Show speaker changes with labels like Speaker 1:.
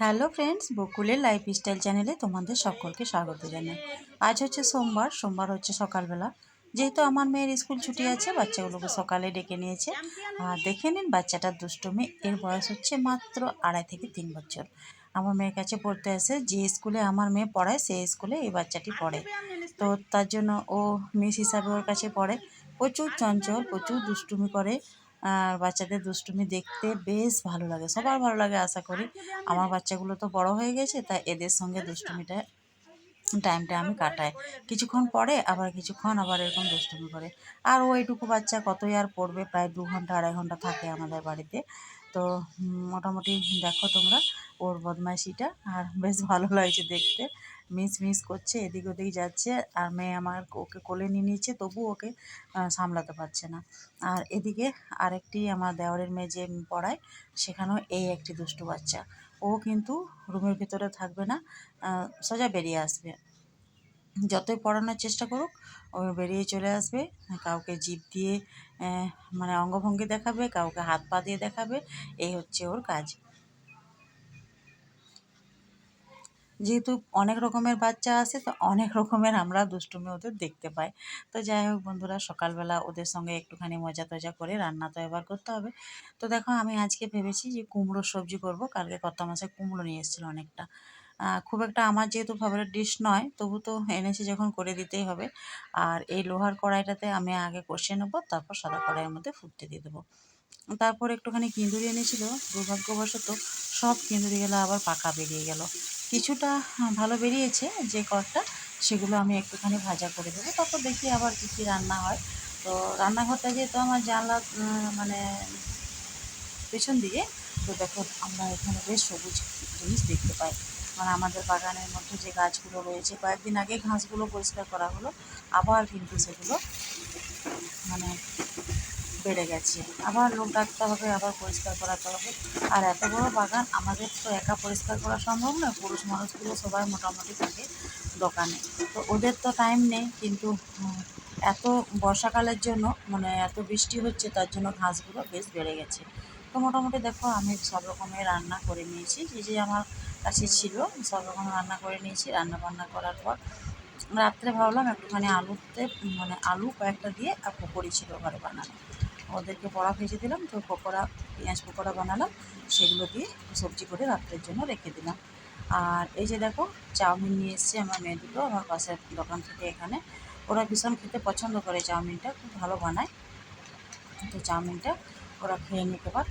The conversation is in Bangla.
Speaker 1: হ্যালো ফ্রেন্ডস, বকুলের লাইফস্টাইল চ্যানেলে তোমাদের সকলকে স্বাগত জানাই। আজ হচ্ছে সোমবার সোমবার হচ্ছে সকালবেলা। যেহেতু আমার মেয়ের স্কুল ছুটি আছে, বাচ্চাগুলোকে সকালে ডেকে নিয়েছে। আর দেখে নিন, বাচ্চাটার দুষ্টুমি, এর বয়স হচ্ছে মাত্র আড়াই থেকে তিন বছর। আমার মেয়ের কাছে পড়তে আসে, যে স্কুলে আমার মেয়ে পড়ায় সেই স্কুলে এই বাচ্চাটি পড়ে। তো তার জন্য ও মিস হিসাবে ওর কাছে পড়ে। প্রচুর চঞ্চল, প্রচুর দুষ্টুমি করে। আর বাচ্চাদের দুষ্টুমি দেখতে বেশ ভালো লাগে, সবার ভালো লাগে আশা করি। আমার বাচ্চাগুলো তো বড় হয়ে গেছে, তাই এদের সঙ্গে দুষ্টুমিটা, টাইমটা আমি কাটাই। কিছুক্ষণ পরে আবার কিছুক্ষণ আবার এরকম দুষ্টুমি করে। আর ওইটুকু বাচ্চা কতই আর পড়বে, প্রায় দু ঘণ্টা, আড়াই ঘণ্টা থাকে আমাদের বাড়িতে। তো মোটামুটি দেখো তোমরা ওর বদমাইশিটা। আর বেশ ভালো লাগছে দেখতে। মিস মিস করছে, এদিক ওদিক যাচ্ছে। আর মেয়ে আমার ওকে কোলে নিয়ে নিচ্ছে, তবু ওকে সামলাতে পারছে না। আর এদিকে আরেকটি আমার দেওয়ারের মেয়ে যে পড়ায়, সেখানেও এই একটি দুষ্টু বাচ্চা। ও কিন্তু রুমের ভিতরে থাকবে না সোজা বেরিয়ে আসবে। যতই পড়ানোর চেষ্টা করুক, ও বেরিয়ে চলে আসবে। কাউকে জিভ দিয়ে মানে অঙ্গভঙ্গি দেখাবে, কাউকে হাত পা দিয়ে দেখাবে, এই হচ্ছে ওর কাজ। যেহেতু অনেক রকমের বাচ্চা আছে, তো অনেক রকমের আমরা দুষ্টুমি ওদের দেখতে পাই। তো যাই হোক বন্ধুরা, সকালবেলা ওদের সঙ্গে একটুখানি মজা টজা করে রান্না তো এবার করতে হবে। তো দেখো, আমি আজকে ভেবেছি যে কুমড়োর সবজি করব। কালকে কত মাসে কুমড়ো নিয়ে এসেছিল অনেকটা। খুব একটা আমার যেহেতু ফেভারিট ডিশ নয়, তবু তো এনেছি যখন করে দিতেই হবে। আর এই লোহার কড়াইটাতে আমি আগে কষিয়ে নেব, তারপর সাদা কড়াইয়ের মধ্যে ফুটতে দিয়ে দেবো। তারপর একটুখানি কিঁদুরি এনেছিল, দুর্ভাগ্যবশত সব কিঁদুরিগুলো আবার পাকা বেরিয়ে গেল। কিছুটা ভালো বেরিয়েছে যে কড়টা, সেগুলো আমি একটুখানি ভাজা করে দেবো। তারপর দেখি আবার কী কী রান্না হয়। তো রান্নাঘরটা যেহেতু আমার জানলা মানে পেছন দিকে, তো দেখো আমরা এখানে বেশ সবুজ জিনিস দেখতে পাই। মানে আমাদের বাগানের মধ্যে যে গাছগুলো রয়েছে, কয়েকদিন আগে ঘাসগুলো পরিষ্কার করা হলো, আবার কিন্তু সেগুলো মানে বেড়ে গেছে। আবার লোক ডাকতে হবে, আবার পরিষ্কার করাতে হবে। আর এত বড় বাগান, আমাদের তো একা পরিষ্কার করা সম্ভব নয়, পুরুষ মানুষগুলো সবাই মোটামুটি থাকে দোকানে। তো ওদের তো টাইম নেই, কিন্তু এত বর্ষাকালের জন্য মানে এত বৃষ্টি হচ্ছে, তার জন্য ঘাসগুলো বেশ বেড়ে গেছে। তো মোটামুটি দেখো, আমি সব রকমের রান্না করে নিয়েছি। যে যে আমার কাছে ছিল, সব রকম রান্না করে নিয়েছি। রান্না বান্না করার পর রাত্রে ভাবলাম একটুখানি আলুতে মানে আলু কয়েকটা দিয়ে আর পকোড়ি ছিল ঘরে বানানো। ওদেরকে বড়া ভেজে দিলাম, তো পকোড়া, পেঁয়াজ পকোড়া বানালাম, সেগুলো দিয়ে সবজি করে রাত্রের জন্য রেখে দিলাম। আর এই যে দেখো, চাউমিন নিয়ে এসছে আমার মেয়ে দুটো, আমার পাশের দোকান থেকে এখানে। ওরা ভীষণ খেতে পছন্দ করে চাউমিনটা, খুব ভালো বানায়। তো চাউমিনটা ওরা খেয়ে নিতে পার।